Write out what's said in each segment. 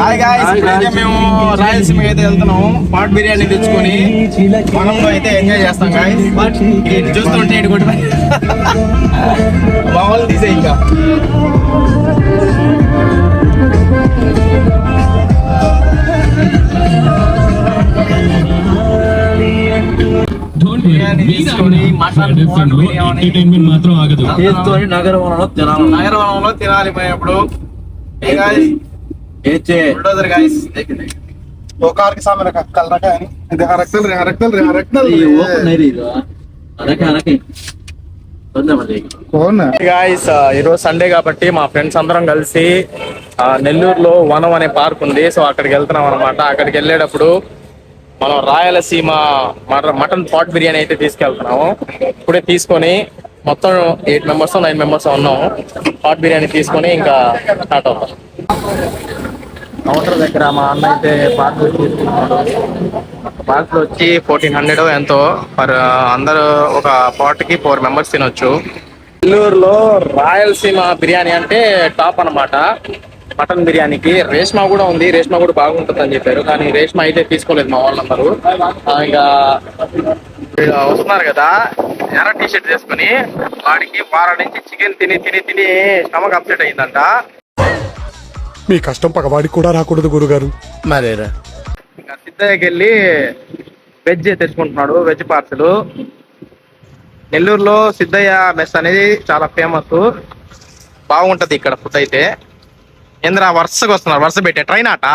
Hi guys ఇప్పుడైతే మేము రాయలసీమ అయితే వెళ్తున్నాం. పాట్ బిర్యానీ తెచ్చుకొని వనంలో అయితే ఎంజాయ్ చేస్తాం గాయ్స్ చూస్తుంటే ఇటు కూడా మామూలు తీసే ఇంకా. ఎంటర్టైన్మెంట్ మాత్రం ఆగదు. నగరంలో తినాలి. నగరవనంలో తినాలి పోయినప్పుడు. ఏ గాయ్స్ ఏచే బుల్డోజర్ గాయ్స్ दो कार के सामने रखा कल रखा है नहीं देखा रखते रहे रखते रहे रखते ఈ ఓపెన్ ఇది అనకే అనకే వద్దామండి कौन है గాయస్ ఈరోజు సండే కాబట్టి మా ఫ్రెండ్స్ అందరం కలిసి ఆ, నెల్లూరులో వనం అనే పార్క్ ఉంది సో అక్కడికి వెళ్తున్నాం అనమాట అక్కడికి వెళ్ళేటప్పుడు మనం రాయలసీమ మట- మటన్ పాట్ బిర్యానీ అయితే తీసుకెళ్తున్నాము ఇప్పుడే తీసుకొని మొత్తం ఎయిట్ మెంబర్స్ నైన్ మెంబర్స్ ఉన్నాము పాట్ బిర్యానీ తీసుకొని ఇంకా స్టార్ట్ అవుతాం కౌంటర్ దగ్గర మా అన్న అయితే పార్క్ తీసుకున్నాడు. పార్సల్ వచ్చి ఫోర్టీన్ హండ్రెడ్ ఎంతో పర్ అందరూ ఒక పాట్కి ఫోర్ మెంబర్స్ తినొచ్చు. నెల్లూరులో రాయలసీమ బిర్యానీ అంటే టాప్ అన్నమాట. మటన్ బిర్యానీకి రేష్మా కూడా ఉంది. రేష్మా కూడా బాగుంటుంది అని చెప్పారు. కానీ రేష్మా అయితే తీసుకోలేదు మా వాళ్ళందరూ ఆ, ఇంకా వస్తున్నారు కదా ఎర్ర టీ షర్ట్ చేసుకుని వాడికి వారం నుంచి చికెన్ తిని తిని తిని స్టమక్ అప్సెట్ అయిందంట. మీ కష్టం పగవాడికి కూడా రాకూడదు గురుగారు. మరేరా? ఇంకా సిద్ధయ్యకి వెళ్ళి వెజ్ తెచ్చుకుంటున్నాడు వెజ్ పార్సల్. నెల్లూరులో సిద్ధయ్య మెస్ అనేది చాలా ఫేమస్. బాగుంటది ఇక్కడ ఫుడ్ అయితే. ఏంద్రా వరుసగా వస్తున్నారు వరుస పెట్టే ట్రైన్ ఆట?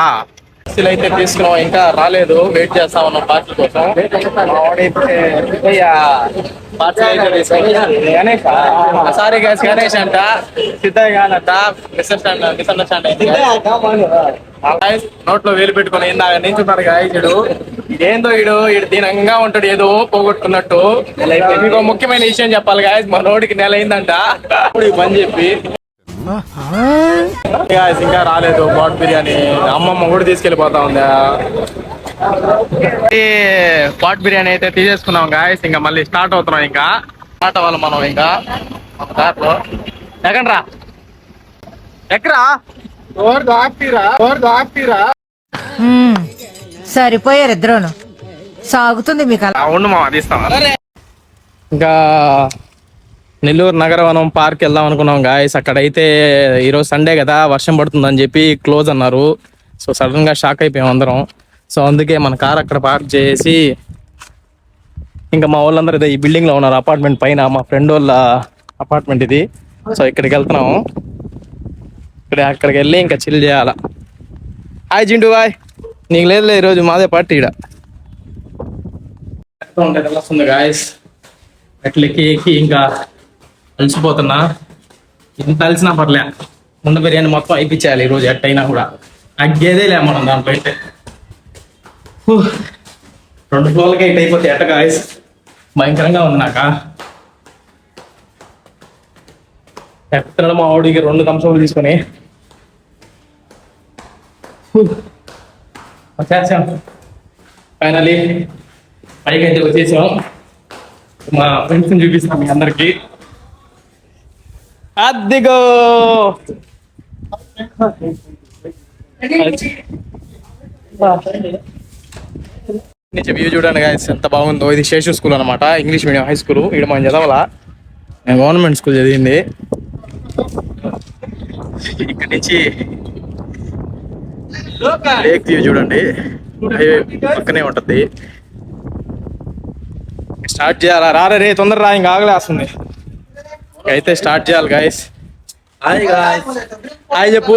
పార్సిల్ అయితే తీసుకున్నాం ఇంకా రాలేదు. వెయిట్ చేస్తా ఉన్నాం పార్సిల్ కోసం. సారీ గైస్ గణేష్ అంట సిద్ధయ్య కాదంట మిస్అండర్స్టాండ్ మిస్అండర్స్టాండ్ అయింది guys. నోట్లో వేలు పెట్టుకుని ఇందాక నించున్నాడు గాయస్ ఇడు ఏందో ఇడు ఇడు దీనంగా ఉంటాడు ఏదో పోగొట్టుకున్నట్టు. మీకు ముఖ్యమైన విషయం చెప్పాలి గాయస్ మా నోటికి నెల అయిందంట. ఇప్పుడు ఈ పని చెప్పి. ఇంకా రాలేదు. బాట్ బిర్యానీ. అమ్మమ్మ కూడా తీసుకెళ్ళిపోతా ఉంది. పాట్ బిర్యానీ అయితే తీసేసుకున్నాం గాయస్ ఇంకా మళ్ళీ స్టార్ట్ అవుతున్నాం ఇంకా. స్టార్ట్ అవ్వాలి మనం ఇంకా. ఒక దాంట్లో ఎక్కడరా ఎక్కరా సరిపోయారు ఇద్దరు సాగుతుంది మీకు అవును మా తీస్తాం. ఇంకా నెల్లూరు నగరవనం పార్క్ వెళ్దాం అనుకున్నాం గాయస్ అక్కడైతే ఈరోజు సండే కదా వర్షం పడుతుందని చెప్పి క్లోజ్ అన్నారు. సో సడన్గా షాక్ అయిపోయాం అందరం. సో అందుకే మన కార్ అక్కడ పార్క్ చేసి ఇంకా మా వాళ్ళందరూ ఇదే ఈ బిల్డింగ్లో ఉన్నారు అపార్ట్మెంట్ పైన. మా ఫ్రెండ్ వాళ్ళ అపార్ట్మెంట్ ఇది. సో ఇక్కడికి వెళ్తున్నాము ఇక్కడ అక్కడికి వెళ్ళి ఇంకా చిల్ చేయాల. హాయ్ జిండు బాయ్ నీకు లేదులే ఈరోజు మాదే పార్టీ ఇక్కడ ఉంటాయి ఉంటే గాయస్ ఎట్లెక్కి ఇంకా అలసిపోతున్నా. ఇంత అలసినా పర్లే. ముండ బిర్యానీ మొత్తం అయిపించేయాలి ఈరోజు ఎట్టయినా కూడా. అగ్గేదే లే మనం దాంట్లో అయితే. రెండు ఫ్లోర్లకి ఎయిట్ అయిపోతే ఎట్ట గాయస్ భయంకరంగా ఉంది నాక? ఎక్కడ మా ఆవిడికి రెండు కంసోలు తీసుకొని. వచ్చేసాం. ఫైనలీ పైకి అయితే వచ్చేసాం. మా ఫ్రెండ్స్ని చూపిస్తాం మీ అందరికి. అద్దిగో నుంచి వ్యూ చూడండి గాయస్ ఎంత బాగుందో. ఇది శేషు స్కూల్ అనమాట ఇంగ్లీష్ మీడియం హై స్కూల్. ఇక్కడ మనం చదవాలా నేను గవర్నమెంట్ స్కూల్ చదివింది. ఇక్కడ నుంచి లేక్ వ్యూ చూడండి. పక్కనే ఉంటది. స్టార్ట్ చేయాలా? రారే రే తొందర రా ఇంకా ఆగలేస్తుంది. అయితే స్టార్ట్ చేయాలి గాయస్ హాయ్ గాయ్స్ హాయ్ చెప్పు.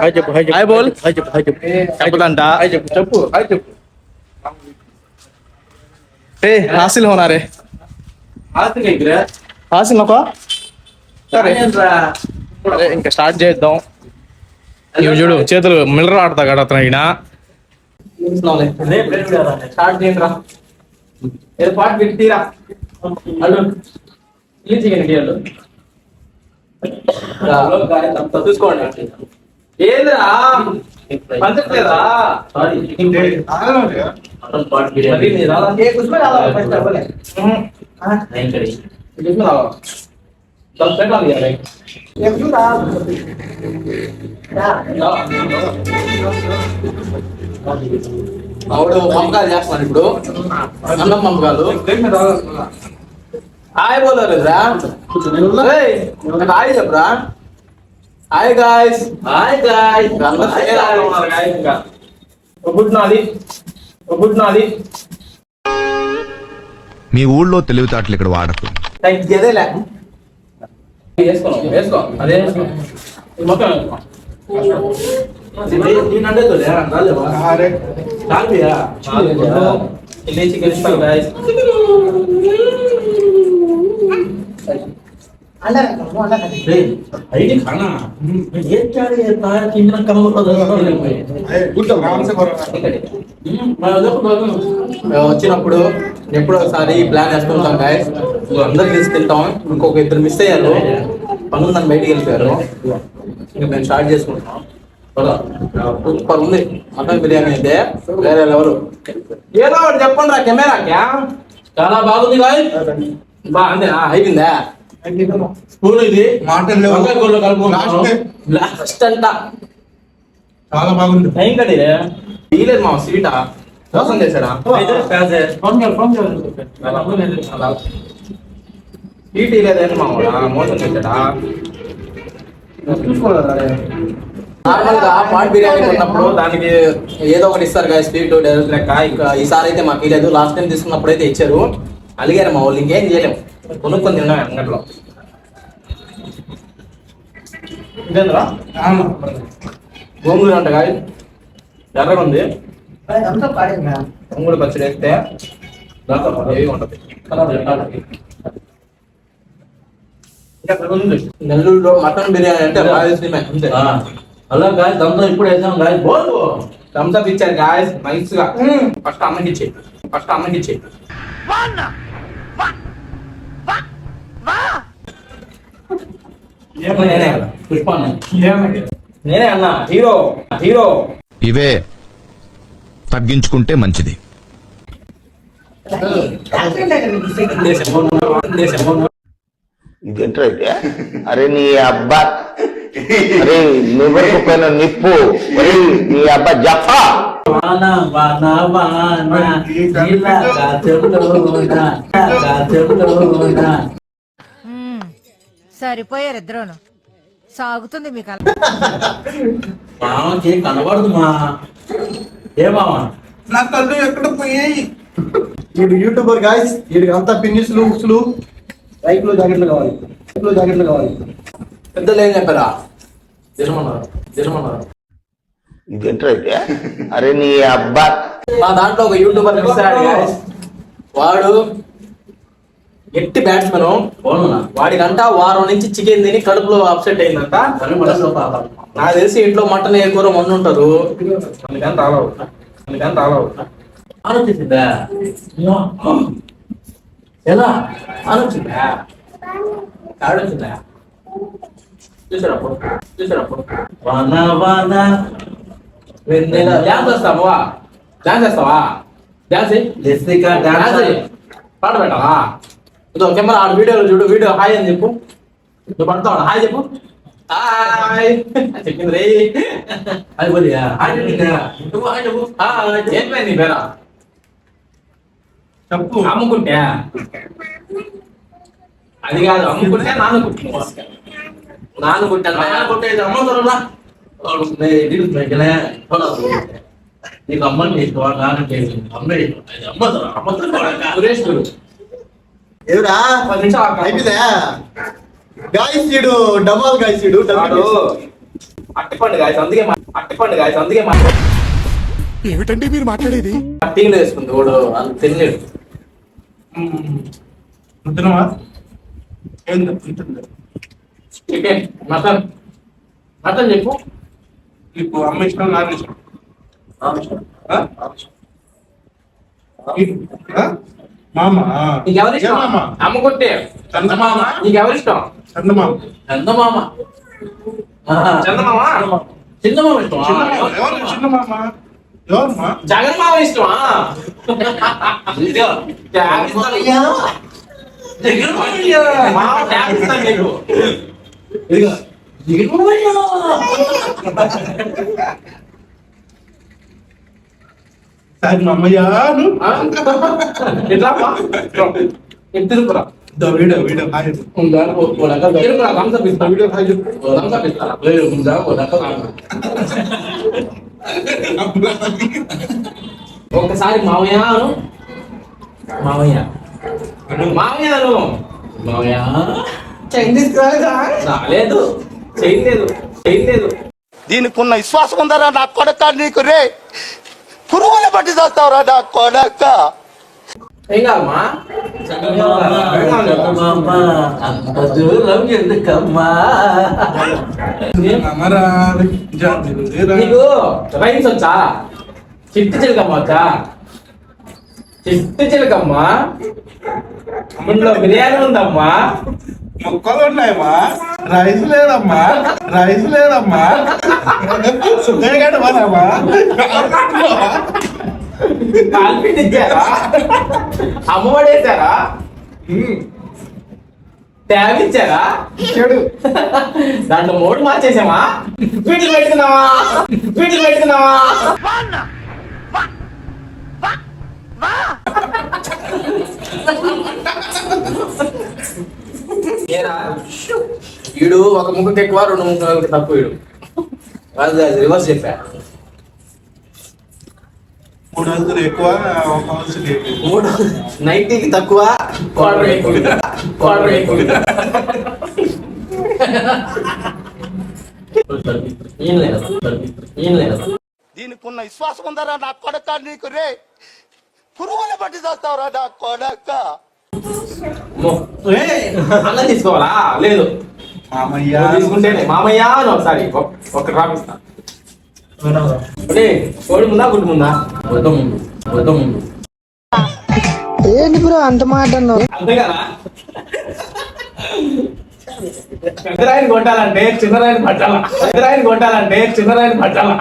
హాయ్ చెప్పు హాయ్ హాయ్ బోల్ హాయ్ చెప్పు హాయ్ చెప్పు. చెప్పదంట. హాయ్ చెప్పు చెప్పు హాయ్ చెప్పు. ఏ హాసిల్ హోనా రే? ఆస్తి ఇక్కడ హాసిల్ నొక సరే. ఇంకా స్టార్ట్ చేద్దాం. ఇవి చూడు చేతులు మిల్లర్ ఆడతా కదా అతను ఈయన. స్టార్ట్ చేయండి రా చిల్లీ చికెన్ ఇడియాలు చూసుకోండి. ఏదిరా? పంచట్లేదా. ఆవిడ పంపకాలు చేస్తున్నాడు ఇప్పుడు. అన్నం పంపకాలు హాయ్ బోలరా హాయ్ చెప్పరా? Hi guys. Hi guys. Good నాది. గుడ్ నాది. మీ ఊళ్ళో తెలివితేటలు ఇక్కడ వాడకు. గదేలే వేసుకో వేసుకో. అదే వేసుకో. మొత్తం రాలేవా గాయస్ అయితే ఖానా ఏ చాడి తాయ కింద కమలో గుడ్ ఆరామ్సే బరోబర్ మేము వచ్చినప్పుడు ఎప్పుడో ఒకసారి ప్లాన్ వేసుకుంటాం గాయస్ అందరు తీసుకెళ్తాం. ఇంకొక ఇద్దరు మిస్ అయ్యారు. పనులు నన్ను బయటికి వెళ్ళిపోయారు. ఇంకా మేము స్టార్ట్ చేసుకుంటాం సూపర్ ఉంది. మటన్ బిర్యానీ అయితే వేరే లెవెల్ ఏదో ఒకటి చెప్పండి రా కెమెరాకి చాలా బాగుంది గాయస్ బా అంతే ఆ, అయిపోయిందా? స్పూన్ ఇది మాటలు. లాస్ట్ అంట. చాలా బాగుంది. తీయలేదు మా స్వీటా ఫోన్ చేయాలి స్వీట్ ఇలేదేంటి మా? మోసం చేశాడా? నార్మల్గా పాట్ బిర్యానీ కొన్నప్పుడు దానికి ఏదో ఒకటి ఇస్తారు కదా స్వీట్ డెజర్ట్ లెక్క. ఇంకా ఈసారి అయితే మాకు ఇలేదు లాస్ట్ టైం తీసుకున్నప్పుడు అయితే ఇచ్చారు. అలిగారు మా వాళ్ళు ఇంకేం చేయలేము. కొనుక్కొని తిన్నాం అంగట్లో. ఇదేంద్రా? గోంగూర అంట కాయ ఎర్రగా ఉంది గోంగూర పచ్చడి వేస్తే దాంట్లో ఏవి ఉంటది నెల్లూరులో మటన్ బిర్యానీ అంటే రాయలసీమ అంతే. అలా గాయ దమ్తో ఇప్పుడు వేసాం గాయ బోలు అప్ ఇచ్చారు గాయస్ నైస్గా ఫస్ట్ అమ్మకి ఇచ్చే ఫస్ట్ అమ్మకి ఇచ్చే నేనే కదా. పుష్పాన్ని. నేనే అన్నా. హీరో. హీరో. ఇవే తగ్గించుకుంటే మంచిది. ఇదేంటైతే అరే నీ అబ్బా. అరే నువ్వెరకు పోయిన నిప్పు? నీ అబ్బా జఫా. సరిపోయారు ఇద్దరును. సాగుతుంది మీకు అలా మామకి కనబడదు మా. ఏ మామ నా కళ్ళు ఎక్కడ పోయాయి? వీడు యూట్యూబర్ గాయస్ వీడికి అంతా పిన్నిస్లు ఉక్సులు బైక్లో జాకెట్లు కావాలి. బైక్లో జాకెట్లు కావాలి. పెద్దలు ఏం చెప్పారా? దేశమన్నారు ఇదేంటైతే అరే నీ అబ్బా. మా దాంట్లో ఒక యూట్యూబర్ మిస్ అయ్యాడు. వాడు గట్టి బ్యాట్స్మెన్ వాడికంట వారం నుంచి చికెన్ తిని కడుపులో అప్సెట్ అయిందంట. నాకు తెలిసి ఇంట్లో మటన్ ఏ కూర వండి ఉంటారు అందుకని రాలవు. అందుకని రాలవు. ఆలోచించిందా? ఎలా? ఆలోచిందా ఆలోచిందా చూసారప్పుడు చూసారప్పుడు వాన వాన. వెన్నెల. డ్యాన్స్ చెయ్యి. పాట పెట్టావా ఇదో కెమెరా ఆడు వీడియోలో చూడు వీడియో హాయ్ అని చెప్పు. నువ్వు పడతావు హాయ్ చెప్పు. హాయ్. చెప్పింది రే. అది పోలియా హాయ్ చెప్పింది నువ్వు హాయ్ చెప్పు. ఏం పేరు నీ పేరా? చెప్పు. అమ్ముకుంటే అది కాదు అమ్ముకుంటే నాన్న కుట్టి నాన్న కుట్టాను నాన్న కుట్టేది అమ్మ దొరలా నీకు అమ్మని ఇష్టమా? నాన్న చేసి అమ్మ ఇష్టం అది అమ్మ సురేష్ గురు. ఎవరా. అయిపోయిందా? గాయస్ వీడు డబాల్ గాయస్ వీడు అట్టిపండు గాయస్ అందుకే అట్టిపండు గాయస్ అందుకే ఏమిటండి మీరు మాట్లాడేది? టీంలో వేసుకుంది వాడు అంత తినలేడు ఏంది ఉంటుంది చికెన్ మటన్ మటన్ చెప్పు. ఇప్పుడు అమ్మ ఇష్టం నాన్న ఇష్టం. ఆ? ఆ? మామ నీకు ఏ ఇష్టం మామ. అమ్ముకుంటే చందమామ నీకు ఎవరి ఇష్టం చందమామ. చందమామ. చందమామ. ఎవరు చిన్నమామ? ఎవరమ్మా? జగన్మామ ఇష్టమా? ఇదిగో. మమ్మయ్యాను వీడియో వీడియో హాయ్. ఉందా? ఇస్తా. ఇస్తా. లేదు, ఉందా? ఒకసారి మామయ్య అను మామయ్య మామయ్య అను మామయ్య చైనీస్ రాలేదు. చేయలేదు చేయలేదు దీనికి ఉన్న విశ్వాసం ఉందరా నా కొడక నీకు రే? పురుగుల పట్టి చేస్తావురా నా కాదమ్మా నీకు రైన్స్ వచ్చా? చిట్టి చిలకమ్మ వచ్చా? చిట్టి చిలకమ్మ? ఇంట్లో బిర్యానీ ఉందమ్మా? ముక్కలు ఉన్నాయమ్మా. రైస్ లేదమ్మా రైస్ లేదమ్మా. సుఖంగా మనమ్మా కాల్పిండి ఇచ్చారా అమ్మఒడి వేసారా ట్యాబ్ ఇచ్చారా చెడు. దాంట్లో మోడ్ మార్చేసామా? వీటికి పెట్టుకున్నావా వీటికి పెట్టుకున్నావా వీడు ఒక ముక్కకి ఎక్కువ రెండు ముక్కలకి తక్కువ వీడు అది రివర్స్ చెప్పా. మూడు వందలు ఎక్కువ ఒక వంతులు ఎక్కువ మూడు నైన్టీకి తక్కువ క్వార్టర్ ఎక్కువ క్వార్టర్ ఎక్కువ దీనికి ఉన్న విశ్వాసం ఉందరా నా కొడక నీకు రే? పురుగుల పట్టి చేస్తావురా నా కొడక. అలా తీసుకోవాలా? లేదు. మామయ్య. తీసుకుంటేనే. మామయ్య అని ఒకసారి ఒక- డ్రాప్ ఇస్తా కోడి ముందా గుడ్డు ముందా? వద్ద ముందు వద్ద ముందు. ఏంటి బ్రో అంత మాట అంతే కదా? పెద్దరాయిని కొట్టాలంటే చిన్నరాయిని పట్టాలా? పెద్దరాయిని కొట్టాలంటే చిన్నరాయిని పట్టాలా?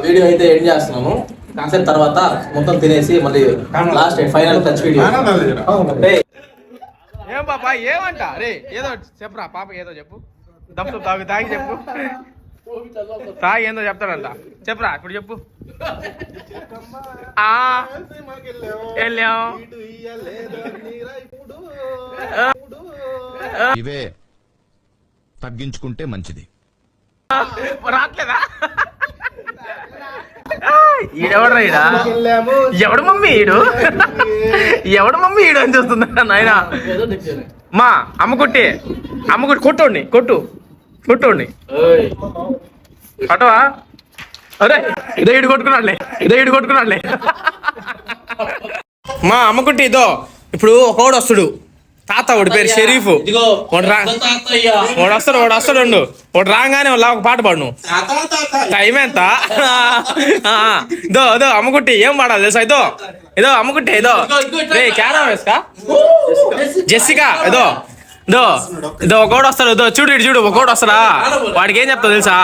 వీడియో అయితే ఎండ్ చేస్తున్నాము. కాసేపు తర్వాత మొత్తం తినేసి మళ్ళీ లాస్ట్ ఫైనల్ టచ్ వీడియో. ఏం. పాపా ఏమంట? రే ఏదో చెప్పురా పాప ఏదో చెప్పు. తాగి తాగి చెప్పు. తాగి ఏందో చెప్తాడంట. చెప్పురా ఇప్పుడు చెప్పు. ఆ. వెళ్ళాం. ఇవే తగ్గించుకుంటే మంచిది. రావట్లేదా ఈడెవడు ఈడ? ఎవడు మమ్మీ ఈడు? ఎవడు మమ్మీ ఈడు అని చూస్తుందా నాయన. మా అమ్మ కొట్టి. అమ్మ కొట్టి కొట్టండి కొట్టు. కొట్టండి పట్టవా అరే ఇదే ఇడు కొట్టుకున్నాడులే. ఇదే ఇడు కొట్టుకున్నాడులే. మా అమ్మకుట్టి ఇదో. ఇప్పుడు ఒకడు వస్తుడు. తాత వాడి పేరు షరీఫ్. వాడు వస్తాడు వాడు వస్తాడు ఉండు. వాడు రాగానే వాళ్ళ ఒక పాట పాడు నువ్వు. టైం ఎంత? ఆ, ఇదో ఇదో అమ్మకుట్టి ఏం పాడాలి తెలుసా? ఇదో ఇదో అమ్మకుట్టి ఇదో. రే క్యారా వేసుకా? జెస్సికా ఇదో ఇదో ఇదో ఒకడు వస్తాడు ఇదో చూడు ఇటు చూడు ఒకడు వస్తాడా? వాడికి ఏం చెప్తావు తెలుసా?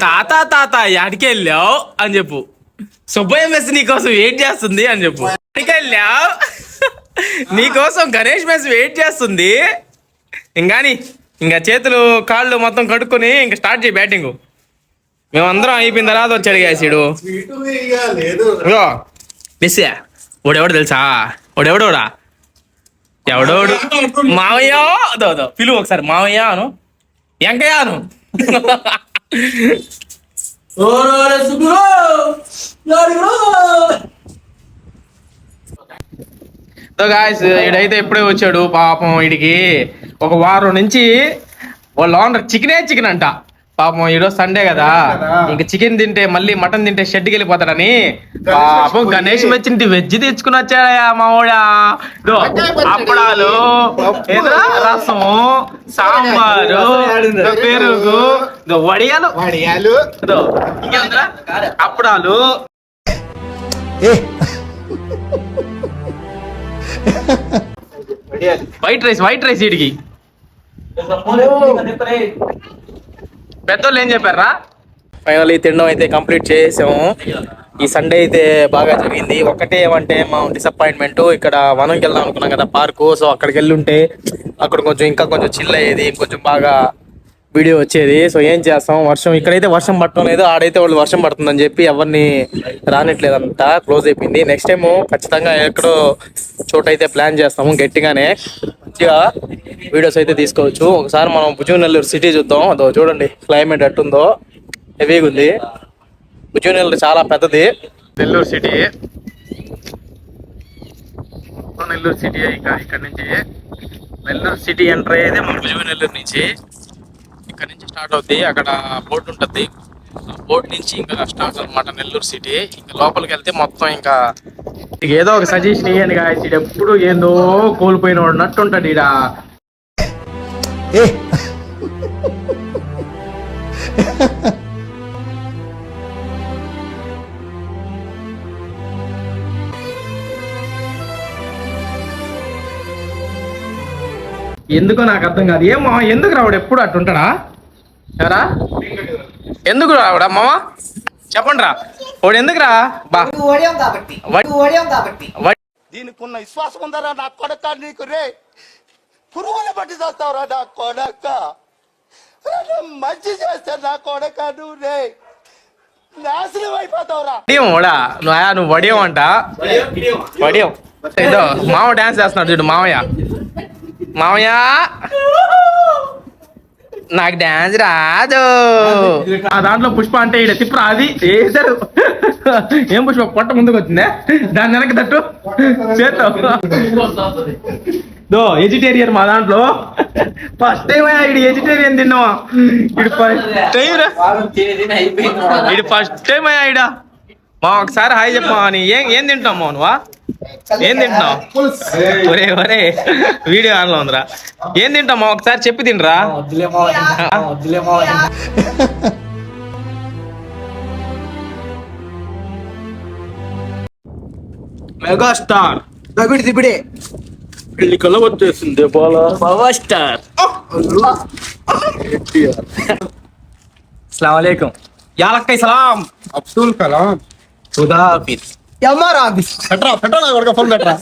తాత తాత యాడికి వెళ్ళావు? అని చెప్పు. సుబ్బయ్య మెస్ నీకోసం వెయిట్ చేస్తుంది? అని చెప్పు. యాడికి వెళ్ళావు? నీకోసం గణేష్ మెస్ వెయిట్ చేస్తుంది. ఇంకాని ఇంకా చేతులు కాళ్ళు మొత్తం కడుక్కొని ఇంకా స్టార్ట్ చేయి బ్యాటింగ్ మేమందరం అయిపోయిన తర్వాత వచ్చాడు గ్యాసీడు మిస్యా మిస్సే తెలుసా? ఓడెవడోడా ఎవడోడు? మావయ్య అదో అదో పిలువు ఒకసారి. మావయ్య అను వెంకయ్య అను. ఓరోరే నలుగురు. గాయస్ ఈడైతే ఎప్పుడే వచ్చాడు పాపం వీడికి ఒక వారం నుంచి వాళ్ళ ఓనర్ చికెనే చికెన్ అంట. పాపం ఈరోజు సండే కదా. ఇంక చికెన్ తింటే మళ్ళీ మటన్ తింటే షెడ్కి వెళ్ళిపోతాడని. పాపం గణేష్ వచ్చింది వెజ్ తెచ్చుకుని వచ్చాడయా ఇదో అప్పడాలు రసం సాంబారు పెరుగు వడియాలు. వడియాలు? అప్పడాలు. వైట్ రైస్ వైట్ రైస్ వీడికి పెద్దోళ్ళు ఏం చెప్పారా? ఫైనల్ తినడం అయితే కంప్లీట్ చేసాము. ఈ సండే అయితే బాగా జరిగింది. ఒకటే ఏమంటే మా డిసప్పాయింట్మెంట్ ఇక్కడ వనంకి వెళ్దాం అనుకున్నాం కదా పార్కు సో అక్కడికి వెళ్ళి ఉంటే అక్కడ కొంచెం ఇంకా కొంచెం చిల్ అయ్యేది కొంచెం బాగా వీడియో వచ్చేది. సో ఏం చేస్తాం? వర్షం ఇక్కడైతే వర్షం పట్టడం లేదు ఆడైతే వాళ్ళు వర్షం పడుతుందని చెప్పి ఎవరిని రానట్లేదంట క్లోజ్ అయిపోయింది. నెక్స్ట్ టైం ఖచ్చితంగా ఎక్కడో చోటు అయితే ప్లాన్ చేస్తాము గట్టిగానే. మంచిగా వీడియోస్ అయితే తీసుకోవచ్చు. ఒకసారి మనం భుజనెల్లూరు సిటీ చూద్దాం. అదో చూడండి క్లైమేట్ ఎట్టుందో. హెవీగా ఉంది. భుజనెల్లూరు చాలా పెద్దది. నెల్లూరు సిటీ. నెల్లూరు సిటీ ఇక్కడ నుంచి. నెల్లూరు సిటీ ఎంటర్ అయ్యేది మన భుజనెల్లూరు నుంచి. ఇక్కడ నుంచి స్టార్ట్ అవుద్ది అక్కడ బోర్డు ఉంటుంది బోర్డు నుంచి ఇంకా స్టార్ట్ అన్నమాట నెల్లూరు సిటీ. ఇంకా లోపలికి వెళ్తే మొత్తం ఇంకా ఇక ఏదో ఒక సజెషన్ ఇవ్వండి గాయస్ ఎప్పుడు ఏందో కోల్పోయిన వాడు నట్టు ఉంటాడు ఈడ ఎందుకో నాకు అర్థం కాదు. ఏం మామ ఎందుకు రావడు ఎప్పుడు అట్టుంటాడా? ఎవరా? ఎందుకు రావడా మామ? చెప్పండి రా వాడు ఎందుకు రా బా వడ్- దీనికి ఉన్న విశ్వాసం ఉందరా నా కొడక నీకు రే? పురుగుల పట్టి చేస్తావురా నా కొడక. మంచి చేస్తే నా కొడక నువ్వు రే. నాశనం అయిపోతావురా. వడియం వడా నువ్వు వడియం అంట. వడియం. ఏదో మామ డాన్స్ చేస్తున్నాడు చూడు మామయ్య. మామయ్య. నాకు డాన్స్ రాదు. ఆ దాంట్లో పుష్ప అంటే ఈడ తిప్పరా అది వేసారు ఏం పుష్ప? పొట్ట ముందుకు వచ్చిందే? దాని వెనక తట్టు. చేత్తో. దో వెజిటేరియన్ మా దాంట్లో. ఫస్ట్ టైం ఇది వెజిటేరియన్ తిన్నావా? ఇది ఫస్ట్ టైం రా. ఇది ఫస్ట్ టైం అయ్యా ఇడ మా ఒకసారి హాయ్ చెప్పమా ఏం ఏం తింటావు మా నువ్వా? ఏం తింటున్నావు? ఒరే ఒరే. వీడియో ఆన్లో ఉందిరా. ఏం తింటావు మా ఒకసారి చెప్పి తినరా? మెగాస్టార్. దబిడి దిబిడే పెళ్ళి కల వచ్చేసింది పవర్ స్టార్ అస్సలాముఅలైకుం యాలక్కై సలాం. Abdul Kalam. Sudha office MR office Petra பெட்ரா நான் கொடுக்க ஃபோன் பெட்ரா